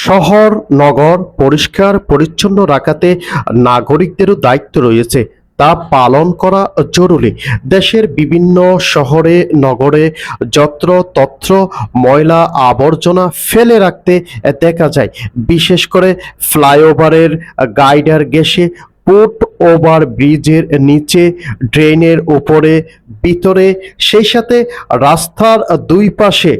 শহর, নগর পরিষ্কার, পরিচ্ছন্ন রাখাতে নাগরিকদেরও দায়িত্ব রয়েছে। তা পালন করা জরুরি। দেশের বিভিন্ন শহরে, নগরে যত্র তত্র ময়লা আবর্জনা ফেলে রাখতে দেখা যায়। বিশেষ করে ফ্লাইওভারের গাইডার গেসে ফুট ওভার ব্রিজের নিচে ড্রেনের উপরে, ভিতরে, সেই সাথে রাস্তার দুই পাশে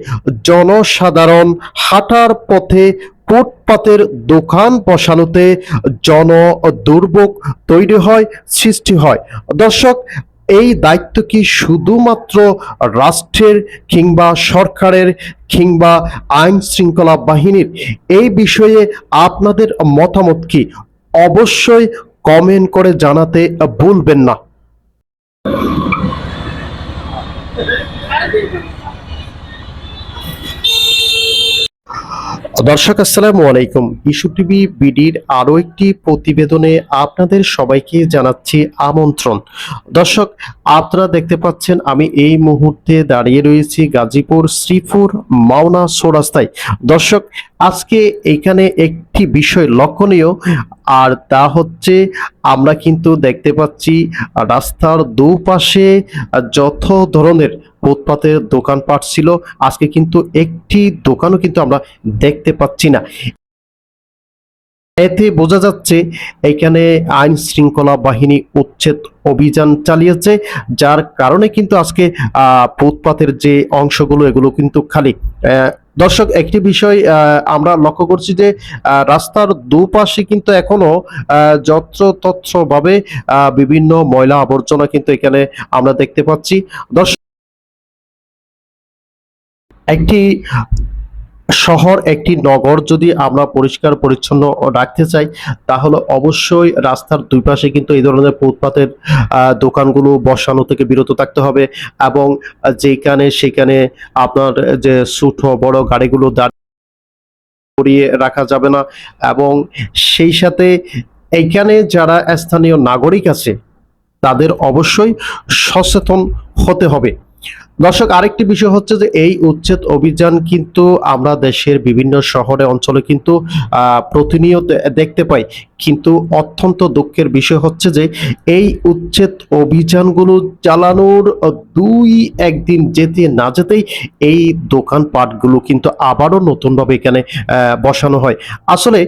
জনসাধারণ হাঁটার পথে ফুটপাতের দোকান বসানোতে জন দুর্ভোগ তৈরি হয়, সৃষ্টি হয়। দর্শক, এই দায়িত্ব কি শুধুমাত্র রাষ্ট্রের কিংবা সরকারের কিংবা আইন শৃঙ্খলা বাহিনীর? এই বিষয়ে আপনাদের মতামত কি? অবশ্যই কমেন্ট করে জানাতে ভুলবেন না। দর্শক, আসসালামু আলাইকুম। ইস্যু টিভি বিডির আরও একটি প্রতিবেদনে আপনাদের সবাইকে জানাচ্ছি আমন্ত্রণ। দর্শক, আপনারা দেখতে পাচ্ছেন আমি এই মুহূর্তে দাঁড়িয়ে রয়েছি গাজীপুর শ্রীপুর মাওনা সোরাস্তায় দর্শক, আজকে এখানে একটি বিষয় লক্ষণীয়, আর তা হচ্ছে আমরা কিন্তু দেখতে পাচ্ছি রাস্তার দুপাশে যত ধরনের ফুটপাতের দোকানপাট ছিল। আজকে কিন্তু একটি দোকানও কিন্তু আমরা দেখতে পাচ্ছি না। এতে বোঝা যাচ্ছে এখানে আইন শৃঙ্খলা বাহিনী উচ্ছেদ অভিযান চালিয়েছে যার কারণে কিন্তু আজকে ফুটপাতের যে অংশগুলো এগুলো কিন্তু খালি। দর্শক একটি বিষয় আমরা লক্ষ্য করছি যে রাস্তার দুপাশে কিন্তু এখনও আহ, যত্র ভাবে আহ, বিভিন্ন ময়লা আবর্জনা কিন্তু এখানে আমরা দেখতে পাচ্ছি। দর্শক একটি শহর, একটি নগর যদি আমরা পরিষ্কার, পরিচ্ছন্ন রাখতে চাই, তাহলে অবশ্যই রাস্তার দুই পাশে কিন্তু এই ধরনের ফুটপাতের দোকানগুলো বসানো থেকে বিরত থাকতে হবে এবং যেখানে সেখানে আপনার যে ছোট, বড় গাড়িগুলো দাঁড়িয়ে করিয়ে রাখা যাবে না এবং সেই সাথে এইখানে যারা স্থানীয় নাগরিক আছে, তাদের অবশ্যই সচেতন হতে হবে। দর্শক, আরেকটি বিষয় হচ্ছে যে এই উচ্ছেদ অভিযান কিন্তু আমরা দেশের বিভিন্ন শহরে, অঞ্চলে কিন্তু প্রতিনিয়ত দেখতে পাই। কিন্তু অত্যন্ত দুঃখের বিষয় হচ্ছে যে এই উচ্ছেদ অভিযানগুলো চালানোর দুই একদিন যেতে না যেতেই এই দোকানপাটগুলো কিন্তু আবারও নতুনভাবে এখানে বসানো হয়। আসলে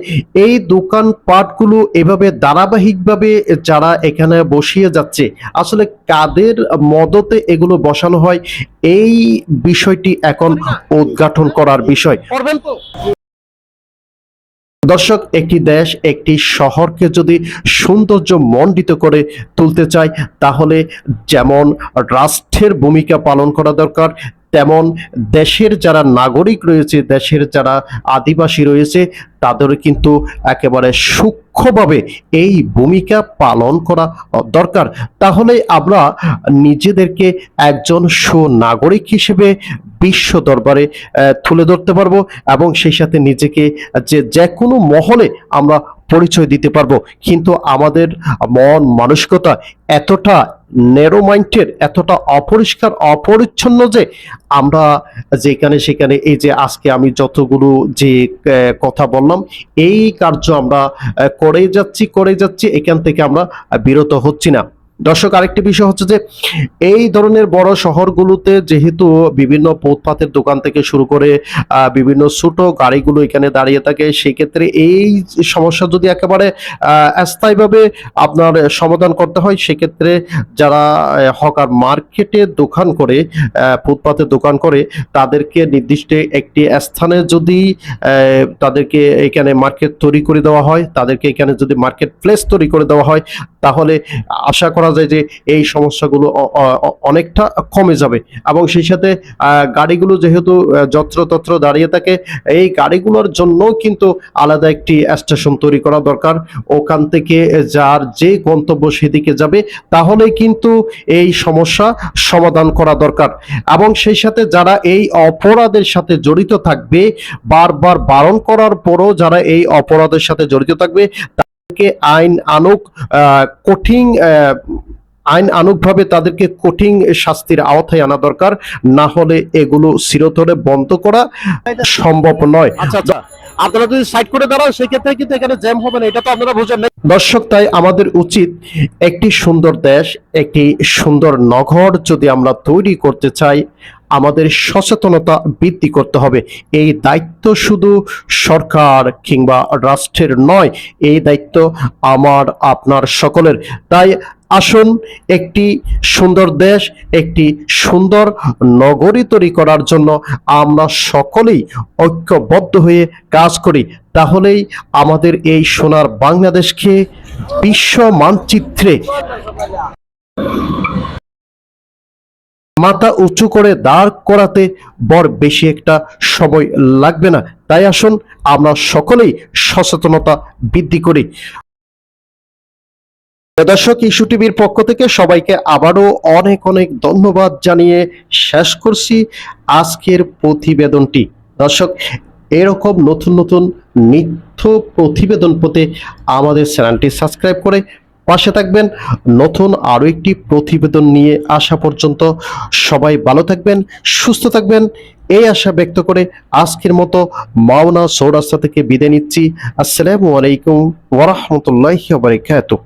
এই দোকানপাটগুলো এভাবে ধারাবাহিকভাবে যারা এখানে বসিয়ে যাচ্ছে, আসলে কাদের মদতে এগুলো বসানো হয়? এই বিষয়টি এখন উদ্ঘাটন করার বিষয়। দর্শক, একটি দেশ, একটি শহরকে যদি সৌন্দর্য মণ্ডিত করে তুলতে চায়, তাহলে যেমন রাষ্ট্রের ভূমিকা পালন করা দরকার, তেমন দেশের যারা নাগরিক রয়েছে, দেশের যারা আদিবাসী রয়েছে, তাদের কিন্তু একেবারে সূক্ষ্মভাবে এই ভূমিকা পালন করা দরকার। তাহলে আমরা নিজেদেরকে একজন সুনাগরিক হিসেবে বিশ্ব দরবারে তুলে ধরতে পারব এবং সেই সাথে নিজেকে যে যে কোনো মহলে আমরা পরিচয় দিতে পারব। কিন্তু আমাদের মন মানসিকতা এতটা নেরো মাইন্ডের এতটা অপরিষ্কার, অপরিচ্ছন্ন যে আমরা যেখানে সেখানে এই যে আজকে আমি যতগুলো যে কথা বললাম, এই কার্য আমরা করে যাচ্ছি করে যাচ্ছি, এখান থেকে আমরা বিরত হচ্ছি না। দর্শক, আরেকটি বিষয় হচ্ছে যে এই ধরনের বড় শহরগুলোতে যেহেতু বিভিন্ন ফুটপাতের দোকান থেকে শুরু করে বিভিন্ন ছোট গাড়িগুলো এখানে দাঁড়িয়ে থাকে, সেক্ষেত্রে এই সমস্যা যদি একেবারে স্থায়ীভাবে আপনার সমাধান করতে হয়, সেক্ষেত্রে যারা হকার মার্কেটে দোকান করে ফুটপাতে দোকান করে, তাদেরকে নির্দিষ্ট একটি স্থানে যদি তাদেরকে এখানে মার্কেট তৈরি করে দেওয়া হয়, তাদেরকে এখানে যদি মার্কেট প্লেস তৈরি করে দেওয়া হয়, তাহলে আশা করা যায় যে এই সমস্যাগুলো অনেকটা কমে যাবে। এবং সেই সাথে গাড়িগুলো যেহেতু যত্রতত্র দাঁড়িয়ে থাকে, এই গাড়িগুলোর জন্য কিন্তু আলাদা একটি স্টেশন তৈরি করা দরকার। ওখান থেকে যার যে গন্তব্য সেদিকে যাবে, তাহলে কিন্তু এই সমস্যা সমাধান করা দরকার। এবং সেই সাথে যারা এই অপরাধের সাথে জড়িত থাকবে, বারবার বারণ করার পরও যারা এই অপরাধের সাথে জড়িত থাকবে তাদেরকে আইন আনুক কঠিন আইন আনুগভাবে তাদেরকে কঠিন শাস্তির আওতায় আনা দরকার। না হলে এগুলো চিরতরে বন্ধ করা সম্ভব নয়। আচ্ছা আচ্ছা। আপনারা যদি সাইড করে দাঁড়ান সেক্ষেত্রে কিন্তু এখানে জ্যাম হবে না। এটা তো আপনারা বুঝেন না। দর্শক তাই আমাদের উচিত একটি সুন্দর দেশ একটি সুন্দর নগর যদি আমরা তৈরি করতে চাই আমাদের সচেতনতা বৃদ্ধি করতে হবে। এই দায়িত্ব শুধু সরকার কিংবা রাষ্ট্রের নয়, এই দায়িত্ব আমার, আপনার সকলের। তাই আসুন একটি সুন্দর দেশ, একটি সুন্দর নগরী তৈরি করার জন্য আমরা সকলেই ঐক্যবদ্ধ হয়ে কাজ করি। তাহলেই আমাদের এই সোনার বাংলাদেশকে বিশ্ব মানচিত্রে মাথা উঁচু করে দাঁড় করাতে বড় বেশি একটা সময় লাগবে না। তাই আসুন, আমরা সকলেই সচেতনতা বৃদ্ধি করি। দর্শক, ইস্যু টিভির পক্ষ থেকে সবাইকে আবারও অনেক অনেক ধন্যবাদ জানিয়ে শেষ করছি আজকের প্রতিবেদনটি। দর্শক, এরকম নতুন নতুন নিত্য প্রতিবেদন পেতে আমাদের চ্যানেলটি সাবস্ক্রাইব করে পাশে থাকবেন। নতুন আরও একটি প্রতিবেদন নিয়ে আসা পর্যন্ত সবাই ভালো থাকবেন, সুস্থ থাকবেন। এই আশা ব্যক্ত করে আজকের মতো মাওনা সৌরাস্তা থেকে বিদায় নিচ্ছি। আসসালামু আলাইকুম ওরহমতুল্লাহ বারকাতুহ।